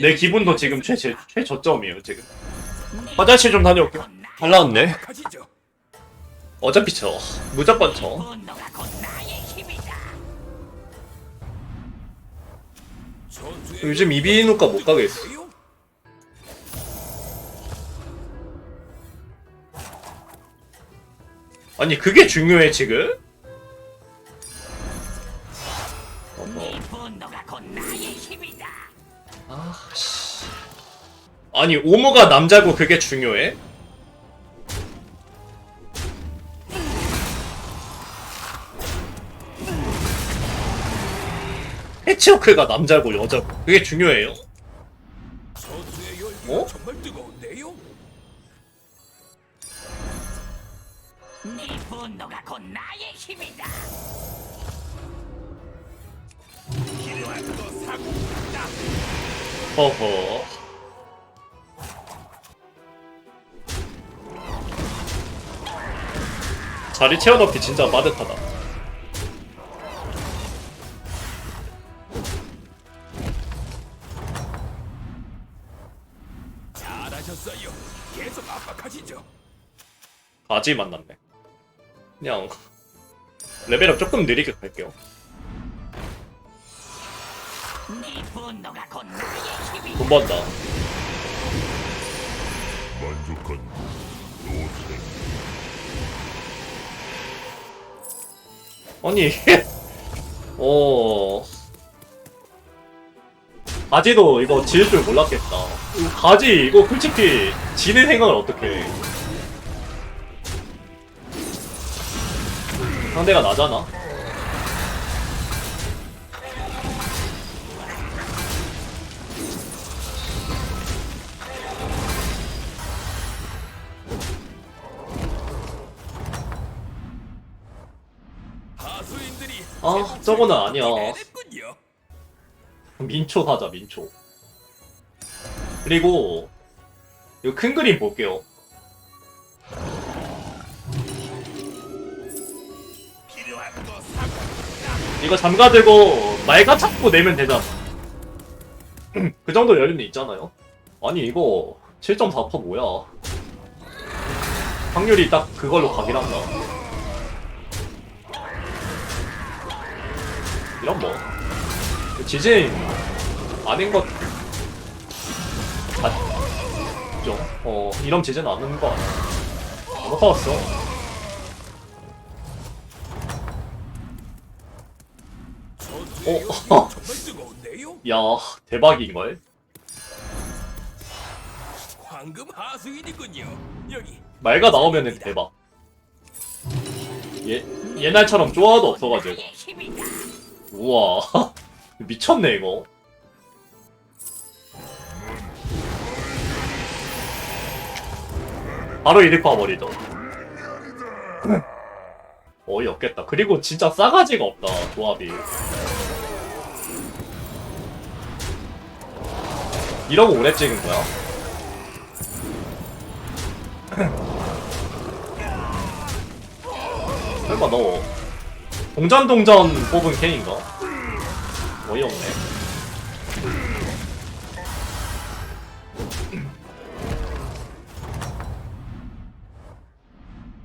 내 기분도 지금 최, 최, 최저점이에요 지금 화장실 좀 다녀올게요 잘 나왔네. 어차피 쳐 무조건 쳐 분노가 곧 나의 힘이다. 전투의 요즘 이비인후과 못 가겠어? 아니 그게 중요해 지금? 이 분노가 곧 나의 힘이다. 아씨 아니 오모가 남자고 그게 중요해? 해치워크가 남자고 여자고 그게 중요해요? 어? 네 분노가 곧 나의 힘이다. 거 사고 있다. 허허 자리 채워넣기 진짜 빠듯하다 잘하셨어요. 계속 압박하시죠. 아직 만났네 그냥 레벨업 조금 느리게 갈게요 네 분노가 곧 나의 힘이다. 돈 번다 만족한 노세 아니 어. 가지도 이거 지을 줄 몰랐겠다. 가지 이거 솔직히 지는 생각을 어떻게 해? 상대가 나잖아 아, 저거는 아니야. 민초 사자 민초. 그리고 이거 큰 그림 볼게요. 이거 잠가 들고 말가 찾고 내면 되잖아. 그 정도 여유는 있잖아요. 아니 이거 7.4% 뭐야? 확률이 딱 그걸로 가긴 한다 이런 뭐 지진 아닌 것 같죠? 어 이런 지진 아닌 거 아니야 못 봤어 전투의 어? 열기가 정말 뜨거운데요. 야 대박인걸 황금 하수인이군요. 여기 말가 나오면은 대박 예, 옛날처럼 쪼아도 없어가지고. 우와. 미쳤네 이거. 바로 이득 봐버리죠. 어이없겠다. 그리고 진짜 싸가지가 없다 조합이. 이러고 오래 찍은 거야? 설마 너 동전 동전 뽑은 캔인가? 어이없네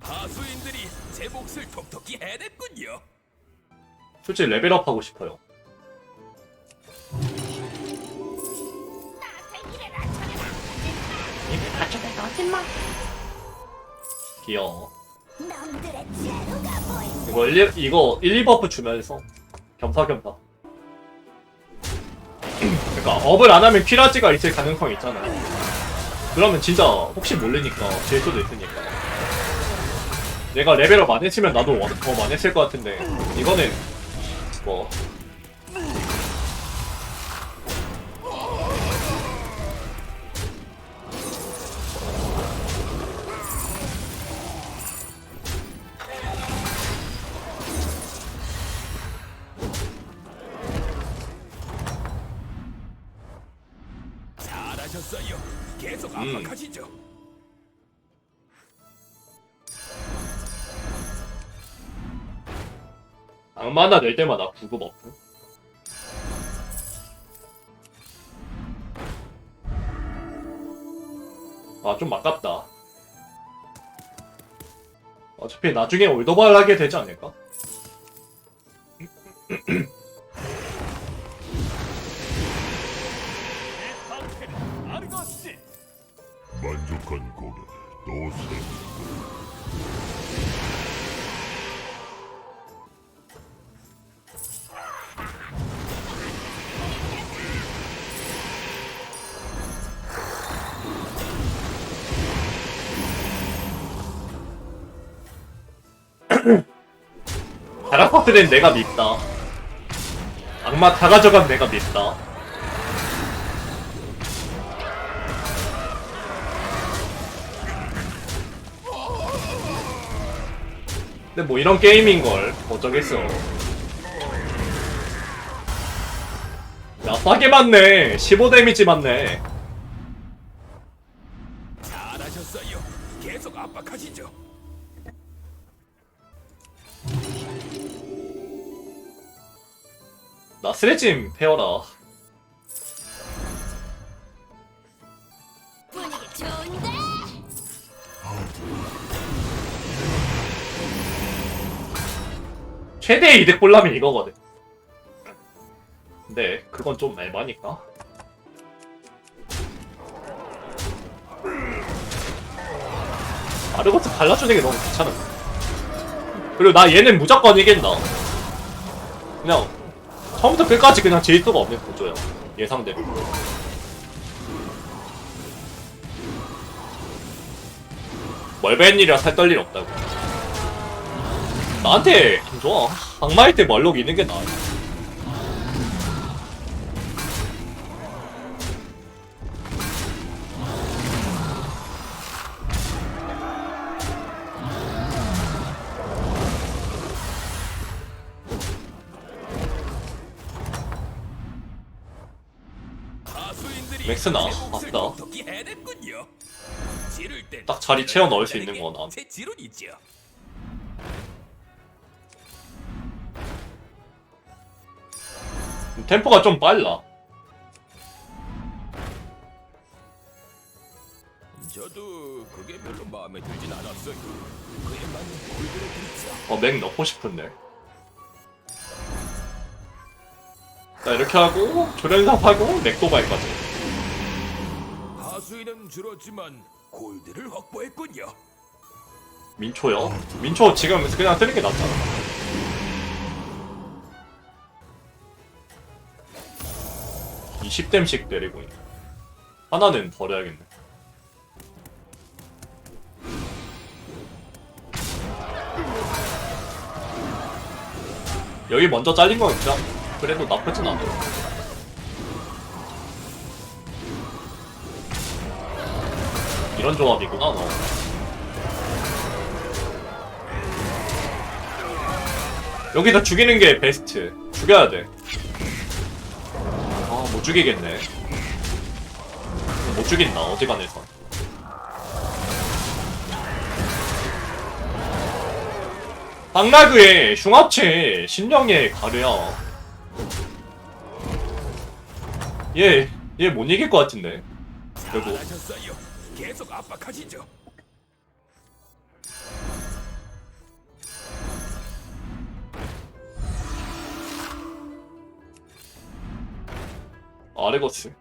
하수인들이 제 몫을 톡톡히 해냈군요. 솔직히 레벨업 하고 싶어요 거짓말. 귀여워 이거 1, 이거 1, 2버프 주면서 겸사겸사. 그러니까 업을 안 하면 퀴라지가 있을 가능성이 있잖아요. 그러면 진짜 혹시 모르니까 질 수도 있으니까. 내가 레벨업 안 했으면 나도 원- 더 많이 했을 것 같은데 이거는 뭐 만화 낼 때마다 구급 버프 아좀 아깝다 어차피 나중에 올더발 하게 되지 않을까? 다락파트는 내가 밉다. 악마 다 가져간 내가 밉다. 근데 뭐 이런 게임인걸 어쩌겠어 야 싸게 맞네 15 데미지 맞네 나 스레짐 페어라. 분위기 좋은데? 최대 이득 볼라면 이거거든. 근데 그건 좀 애마니까. 아르고스 발라주는 게 너무 귀찮은데 그리고 나 얘는 무조건 이긴다. 그냥 처음부터 끝까지 그냥 질 수가 없는 구조야. 예상대로. 멀벤일이라 살 떨일 없다고. 나한테 안 좋아. 악마일 때 멀록 있는 게 나아 맥스나, 땐딱 자리 채워 넣을 수 있는 거나. 템포가 좀 빨라 저도 그게 별로 마음에 들진 않았어요. 그에 맞는 골드를 드리죠. 어, 맥 넣고 싶은데. 자, 이렇게 하고, 조련삽 하고, 맥도발까지. 하수인은 줄었지만 골드를 확보했군요. 민초요? 민초 지금 그냥 쓰는 게 낫잖아. 이 10댐씩 때리고 있네. 하나는 버려야겠네. 여기 먼저 잘린 건 진짜 그래도 나쁘진 않아. 이런 조합이구나, 너. 여기다 죽이는 게 베스트. 죽여야 돼. 아, 못 죽이겠네. 못 죽인다, 어지간해서. 박라그의 흉합체 신령의 가르야. 얘, 얘 못 이길 것 같은데. 결국. 잘하셨어요. 계속 압박하시죠. 아레거스.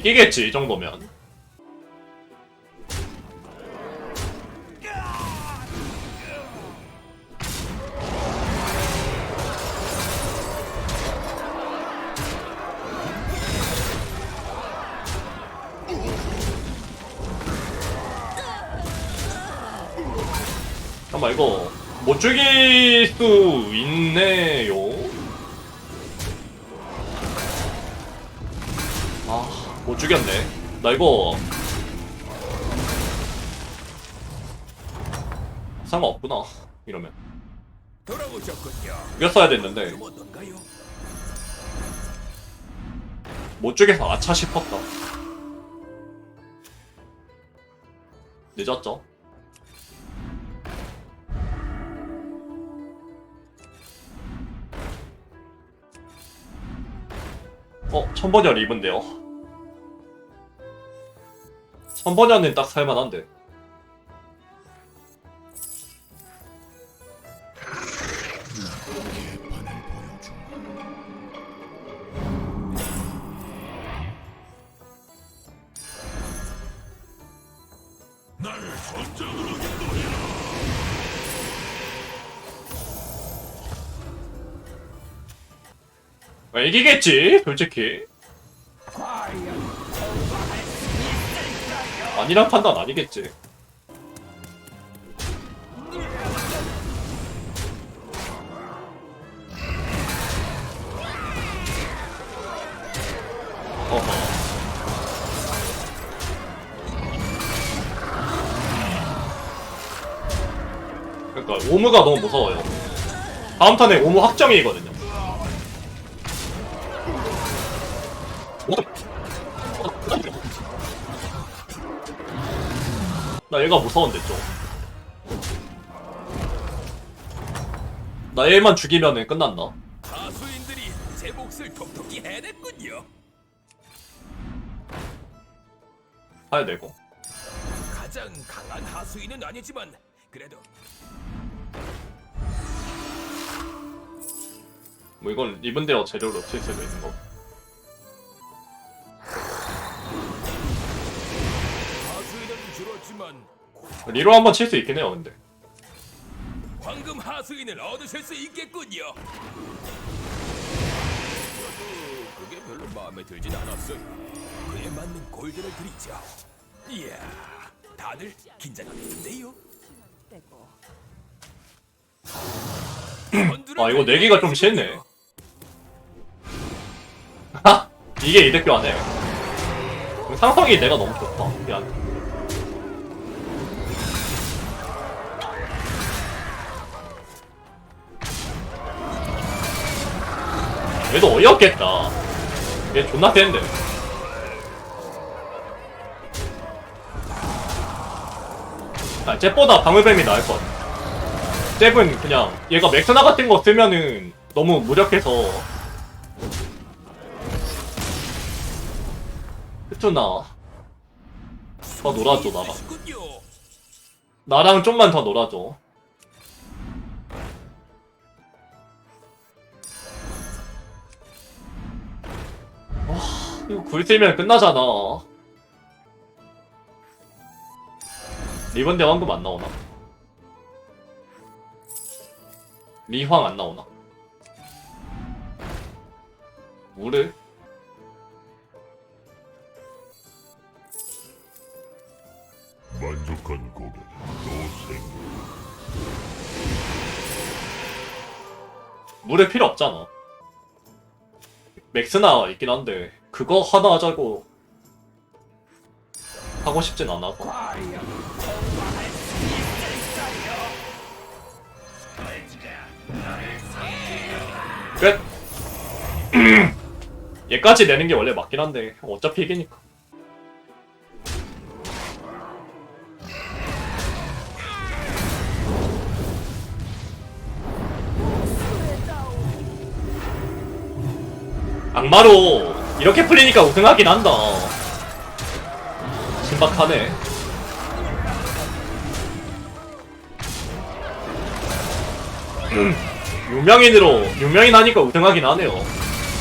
이기겠지 이 정도면. 잠깐만 이거 못 죽일 수 있네요 죽였네. 나 이거 상관없구나. 이러면 돌아오셨군요. 이겼어야 됐는데 어떤가요? 못 죽여서 아차 싶었다. 늦었죠? 어, 천번열 입은데요. 천번열은 딱 살만한데. 이기겠지, 솔직히. 아니란 판단 아니겠지. 어허. 그러니까 오무가 너무 무서워요. 다음 턴에 오무 확정이거든요. 나 얘가 무서운데 좀. 나 얘만 죽이면은 끝난다. 하수인들이 제 몫을 톡톡히 해냈군요. 해야 되고. 가장 강한 하수인은 아니지만 그래도 뭐 이건 리븐데어 재료로 칠 수도 있는 거. 리로 한번 칠 수 있긴 해요, 근데. 황금 하수인을 얻으실 수 있겠군요. 저도 그게 별로 마음에 들진 않았어요. 그에 맞는 골드를 드리죠. 이야, 다들 긴장하겠는데요. 아, 이거 내기가 좀 싫네. 하! 이게 이득 교환해. 상성이 내가 너무 좋다. 미안. 얘도 어이없겠다. 얘 존나 센데. 아, 쟤보다 방울뱀이 나을 것 같아. 잽은 그냥 얘가 맥스나 같은 거 쓰면은 너무 무력해서 그투나 더 놀아줘 나랑. 나랑 좀만 더 놀아줘 이거 굴 쓰면 끝나잖아 리본데 황금 안 나오나? 리황 안 나오나? 우르? 만족한 또 생겨. 물에 필요 없잖아. 맥스나 있긴 한데 그거 하나 하자고 하고 싶진 않아서. 끝. 얘까지 내는 게 원래 맞긴 한데 어차피 이기니까. 악마로 이렇게 풀리니까 우승하긴 한다. 신박하네. 음, 유명인으로 유명인 하니까 우승하긴 하네요.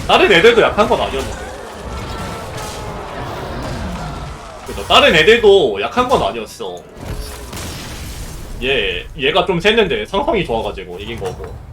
다른 애들도 약한 건 아니었는데. 그죠? 다른 애들도 약한 건 아니었어. 얘 얘가 좀 셌는데 상성이 좋아가지고 이긴 거고. 왜?